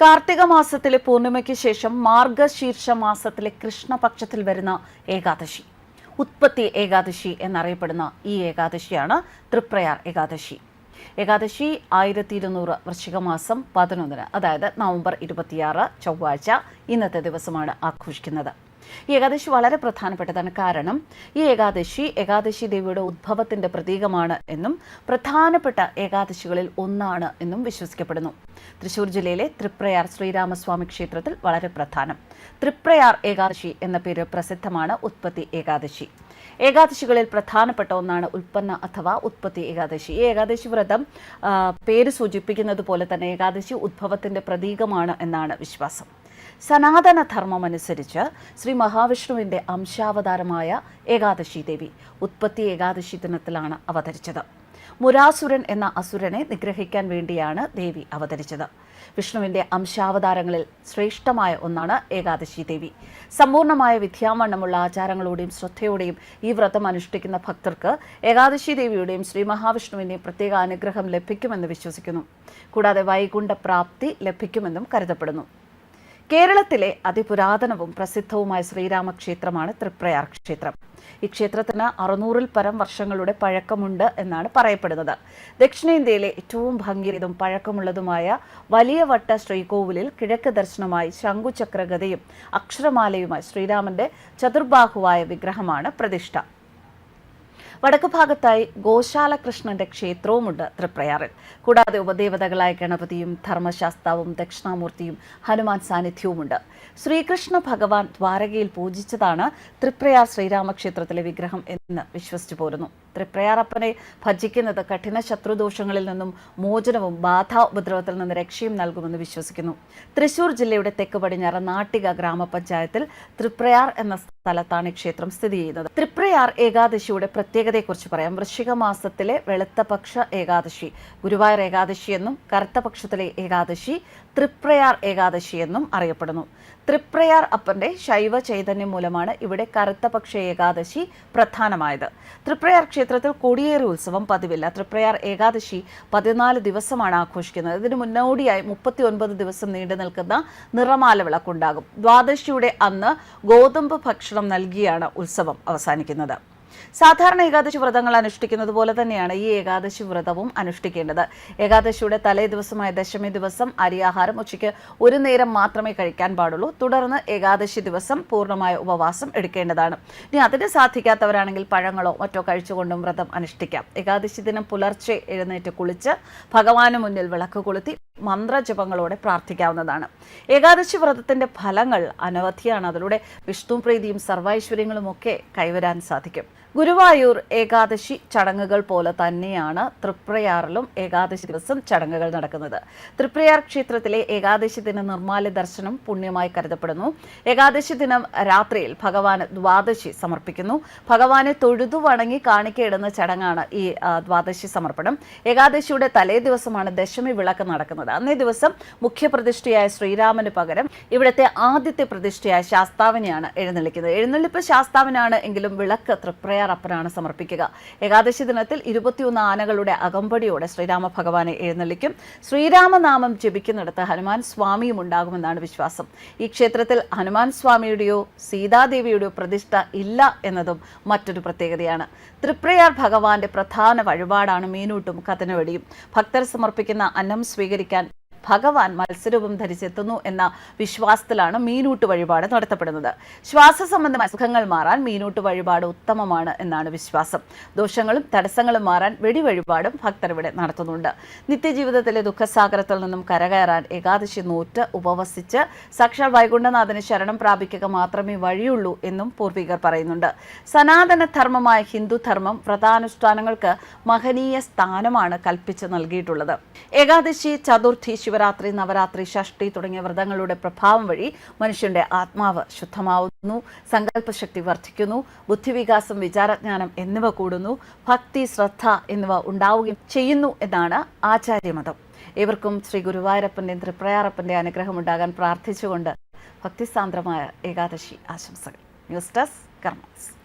കാർത്തിക മാസത്തിലെ പൂർണിമയ്ക്ക് ശേഷം മാർഗശീർഷ മാസത്തിലെ കൃഷ്ണപക്ഷത്തിൽ വരുന്ന ഏകാദശി. ഉത്പത്തി ഏകാദശി എന്നറിയപ്പെടുന്ന ഈ ഏകാദശിയാണ് തൃപ്രയാർ ഏകാദശി. ഏകാദശി ആയിരത്തി ഇരുന്നൂറ് വൃശ്ചിക മാസം പതിനൊന്നിന് അതായത് നവംബർ ഇരുപത്തിയാറ് ചൊവ്വാഴ്ച ഇന്നത്തെ ദിവസമാണ് ആഘോഷിക്കുന്നത്. ഈ ഏകാദശി വളരെ പ്രധാനപ്പെട്ടതാണ്. കാരണം ഈ ഏകാദശി ഏകാദശി ദേവിയുടെ ഉദ്ഭവത്തിന്റെ പ്രതീകമാണ് എന്നും പ്രധാനപ്പെട്ട ഏകാദശികളിൽ ഒന്നാണ് എന്നും വിശ്വസിക്കപ്പെടുന്നു. തൃശൂർ ജില്ലയിലെ തൃപ്രയാർ ശ്രീരാമസ്വാമി ക്ഷേത്രത്തിൽ വളരെ പ്രധാനം. തൃപ്രയാർ ഏകാദശി എന്ന പേര് പ്രസിദ്ധമാണ് ഉത്പത്തി ഏകാദശി. ഏകാദശികളിൽ പ്രധാനപ്പെട്ട ഒന്നാണ് ഉൽപ്പന്ന അഥവാ ഉത്പത്തി ഏകാദശി. ഈ ഏകാദശി വ്രതം പേര് സൂചിപ്പിക്കുന്നത് പോലെ തന്നെ ഏകാദശി ഉദ്ഭവത്തിന്റെ പ്രതീകമാണ് എന്നാണ് വിശ്വാസം. സനാതന ധർമ്മം അനുസരിച്ച് ശ്രീ മഹാവിഷ്ണുവിന്റെ അംശാവതാരമായ ഏകാദശി ദേവി ഉത്പത്തി ഏകാദശി ദിനത്തിലാണ് അവതരിച്ചത്. മുരാസുരൻ എന്ന അസുരനെ നിഗ്രഹിക്കാൻ വേണ്ടിയാണ് ദേവി അവതരിച്ചത്. വിഷ്ണുവിന്റെ അംശാവതാരങ്ങളിൽ ശ്രേഷ്ഠമായ ഒന്നാണ് ഏകാദശി ദേവി. സമ്പൂർണമായ വിദ്യാവണ്ണമുള്ള ആചാരങ്ങളോടെയും ശ്രദ്ധയോടെയും ഈ വ്രതം അനുഷ്ഠിക്കുന്ന ഭക്തർക്ക് ഏകാദശി ദേവിയുടെയും ശ്രീ മഹാവിഷ്ണുവിന്റെയും പ്രത്യേക അനുഗ്രഹം ലഭിക്കുമെന്ന് വിശ്വസിക്കുന്നു. കൂടാതെ വൈകുണ്ഠ പ്രാപ്തി ലഭിക്കുമെന്നും കരുതപ്പെടുന്നു. കേരളത്തിലെ അതിപുരാതനവും പ്രസിദ്ധവുമായ ശ്രീരാമക്ഷേത്രമാണ് തൃപ്രയാർ ക്ഷേത്രം. ഈ ക്ഷേത്രത്തിന് അറുന്നൂറിൽ പരം വർഷങ്ങളുടെ പഴക്കമുണ്ട് എന്നാണ് പറയപ്പെടുന്നത്. ദക്ഷിണേന്ത്യയിലെ ഏറ്റവും ഭംഗിയതും പഴക്കമുള്ളതുമായ വലിയ വട്ട ശ്രീകോവിലിൽ കിഴക്ക് ദർശനമായി ശംഖുചക്രഗതയും അക്ഷരമാലയുമായി ശ്രീരാമന്റെ ചതുർബാഹുവായ വിഗ്രഹമാണ് പ്രതിഷ്ഠ. വടക്ക് ഭാഗത്തായി ഗോശാല കൃഷ്ണന്റെ ക്ഷേത്രവുമുണ്ട് തൃപ്രയാറിൽ. കൂടാതെ ഉപദേവതകളായ ഗണപതിയും ധർമ്മശാസ്താവും ദക്ഷിണാമൂർത്തിയും ഹനുമാൻ സാന്നിധ്യവുമുണ്ട്. ശ്രീകൃഷ്ണ ഭഗവാൻ ദ്വാരകയിൽ പൂജിച്ചതാണ് തൃപ്രയാർ ശ്രീരാമക്ഷേത്രത്തിലെ വിഗ്രഹം എന്ന് വിശ്വസിച്ചു പോരുന്നു. തൃപ്രയാറപ്പനെ ഭജിക്കുന്നത് കഠിന ശത്രുദോഷങ്ങളിൽ നിന്നും മോചനവും ബാധാ ഉപദ്രവത്തിൽ നിന്ന് രക്ഷയും നൽകുമെന്ന് വിശ്വസിക്കുന്നു. തൃശൂർ ജില്ലയുടെ തെക്ക് പടിഞ്ഞാറ് നാട്ടിക ഗ്രാമപഞ്ചായത്തിൽ തൃപ്രയാർ എന്ന സ്ഥലത്താണ് ഈ ക്ഷേത്രം സ്ഥിതി ചെയ്യുന്നത്. തൃപ്രയാർ ഏകാദശിയുടെ പ്രത്യേകതയെക്കുറിച്ച് പറയാം. വൃശ്ചിക മാസത്തിലെ വെളുത്തപക്ഷ ഏകാദശി ഗുരുവായൂർ ഏകാദശി എന്നും കറുത്തപക്ഷത്തിലെ ഏകാദശി തൃപ്രയാർ ഏകാദശി എന്നും അറിയപ്പെടുന്നു. തൃപ്രയാർ അപ്പന്റെ ശൈവ ചൈതന്യം മൂലമാണ് ഇവിടെ കറുത്തപക്ഷ ഏകാദശി ഏകാദശി പ്രധാനമായത്. തൃപ്രയാർ ക്ഷേത്രത്തിൽ കൊടിയേറി ഉത്സവം പതിവില്ല. തൃപ്രയാർ ഏകാദശി പതിനാല് ദിവസമാണ് ആഘോഷിക്കുന്നത്. ഇതിന് മുന്നോടിയായി മുപ്പത്തി ഒൻപത് ദിവസം നീണ്ടു നിൽക്കുന്ന നിറമാല വിളക്കുണ്ടാകും. ദ്വാദശിയുടെ അന്ന് ഗോതമ്പ് ഭക്ഷണം നൽകിയാണ് ഉത്സവം അവസാനിക്കുന്നത്. സാധാരണ ഏകാദശി വ്രതങ്ങൾ അനുഷ്ഠിക്കുന്നത് പോലെ തന്നെയാണ് ഈ ഏകാദശി വ്രതവും അനുഷ്ഠിക്കേണ്ടത്. ഏകാദശിയുടെ തലേ ദിവസമായ ദശമി ദിവസം അരിയാഹാരം ഉച്ചയ്ക്ക് ഒരു നേരം മാത്രമേ കഴിക്കാൻ പാടുള്ളൂ. തുടർന്ന് ഏകാദശി ദിവസം പൂർണമായ ഉപവാസം എടുക്കേണ്ടതാണ്. ഇനി അതിന് സാധിക്കാത്തവരാണെങ്കിൽ പഴങ്ങളോ മറ്റോ കഴിച്ചുകൊണ്ടും വ്രതം അനുഷ്ഠിക്കാം. ഏകാദശി ദിനം പുലർച്ചെ എഴുന്നേറ്റ് കുളിച്ച് ഭഗവാന് മുന്നിൽ വിളക്ക് കൊളുത്തി മന്ത്രജപങ്ങളോടെ പ്രാർത്ഥിക്കാവുന്നതാണ്. ഏകാദശി വ്രതത്തിന്റെ ഫലങ്ങൾ അനവധിയാണ്. അതിലൂടെ വിഷ്ണു പ്രീതിയും സർവൈശ്വര്യങ്ങളും ഒക്കെ കൈവരാൻ സാധിക്കും. ഗുരുവായൂർ ഏകാദശി ചടങ്ങുകൾ പോലെ തന്നെയാണ് തൃപ്രയാറിലും ഏകാദശി ദിവസം ചടങ്ങുകൾ നടക്കുന്നത്. തൃപ്രയാർ ക്ഷേത്രത്തിലെ ഏകാദശി ദിന നിർമ്മാല്യ ദർശനം പുണ്യമായി കരുതപ്പെടുന്നു. ഏകാദശി ദിനം രാത്രിയിൽ ഭഗവാന് ദ്വാദശി സമർപ്പിക്കുന്നു. ഭഗവാനെ തൊഴുതു വണങ്ങി കാണിക്കയിടുന്ന ചടങ്ങാണ് ഈ ദ്വാദശി സമർപ്പണം. ഏകാദശിയുടെ തലേ ദിവസമാണ് ദശമി വിളക്ക് നടക്കുന്നത്. അന്നേ ദിവസം മുഖ്യപ്രതിഷ്ഠയായ ശ്രീരാമന് പകരം ഇവിടുത്തെ ആദ്യത്തെ പ്രതിഷ്ഠയായ ശാസ്താവിനെയാണ് എഴുന്നള്ളിക്കുന്നത്. എഴുന്നള്ളിപ്പ് ശാസ്താവിനാണ് എങ്കിലും വിളക്ക് തൃപ്രയാർ അപ്പനാണ് സമർപ്പിക്കുക. ഏകാദശി ദിനത്തിൽ ഇരുപത്തിയൊന്ന് ആനകളുടെ അകമ്പടിയോടെ ശ്രീരാമ ഭഗവാനെ എഴുന്നള്ളിക്കും. ശ്രീരാമനാമം ജപിക്കുന്നിടത്ത് ഹനുമാൻ സ്വാമിയും ഉണ്ടാകുമെന്നാണ് വിശ്വാസം. ഈ ക്ഷേത്രത്തിൽ ഹനുമാൻ സ്വാമിയുടെയോ സീതാദേവിയുടെയോ പ്രതിഷ്ഠ ഇല്ല എന്നതും മറ്റൊരു പ്രത്യേകതയാണ്. തൃപ്രയാർ ഭഗവാന്റെ പ്രധാന വഴിപാടാണ് മീനൂട്ടും കഥനവടിയും. ഭക്തർ സമർപ്പിക്കുന്ന അന്നം സ്വീകരിക്കാൻ ഭഗവാൻ മത്സ്യരൂപം ധരിച്ചെത്തുന്നു എന്ന വിശ്വാസത്തിലാണ് മീനൂട്ട് വഴിപാട് നടത്തപ്പെടുന്നത്. ശ്വാസ സംബന്ധമായ സുഖങ്ങൾ മാറാൻ മീനൂട്ട് വഴിപാട് ഉത്തമമാണ് എന്നാണ് വിശ്വാസം. ദോഷങ്ങളും തടസ്സങ്ങളും മാറാൻ വെടി വഴിപാടും ഭക്തർ ഇവിടെ നടത്തുന്നുണ്ട്. നിത്യജീവിതത്തിലെ ദുഃഖസാഗരത്തിൽ നിന്നും കരകയറാൻ ഏകാദശി നൂറ്റ് ഉപവസിച്ച് സാക്ഷാൽ വൈകുണ്ഠനാഥന് ശരണം പ്രാപിക്കുക മാത്രമേ വഴിയുള്ളൂ എന്നും പൂർവികർ പറയുന്നുണ്ട്. സനാതന ധർമ്മമായ ഹിന്ദുധർമ്മം വ്രതാനുഷ്ഠാനങ്ങൾക്ക് മഹനീയ സ്ഥാനമാണ് കൽപ്പിച്ച് നൽകിയിട്ടുള്ളത്. ഏകാദശി ചതുർത്ഥി ശിവരാത്രി നവരാത്രി ഷഷ്ടി തുടങ്ങിയ വ്രതങ്ങളുടെ പ്രഭാവം വഴി മനുഷ്യന്റെ ആത്മാവ് ശുദ്ധമാവുന്നു സങ്കല്പശക്തി വർദ്ധിക്കുന്നു ബുദ്ധിവികാസം വിചാരജ്ഞാനം എന്നിവ കൂടുന്നു ഭക്തി ശ്രദ്ധ എന്നിവ ഉണ്ടാവുകയും ചെയ്യുന്നു എന്നാണ് ആചാര്യമതം. ഏവർക്കും ശ്രീ ഗുരുവായൂരപ്പന്റെ തൃപ്രയാറപ്പന്റെ അനുഗ്രഹം ഉണ്ടാകാൻ പ്രാർത്ഥിച്ചുകൊണ്ട് ഭക്തിസാന്ദ്രമായ ഏകാദശി ആശംസകൾ. News desk കർമ്മസ്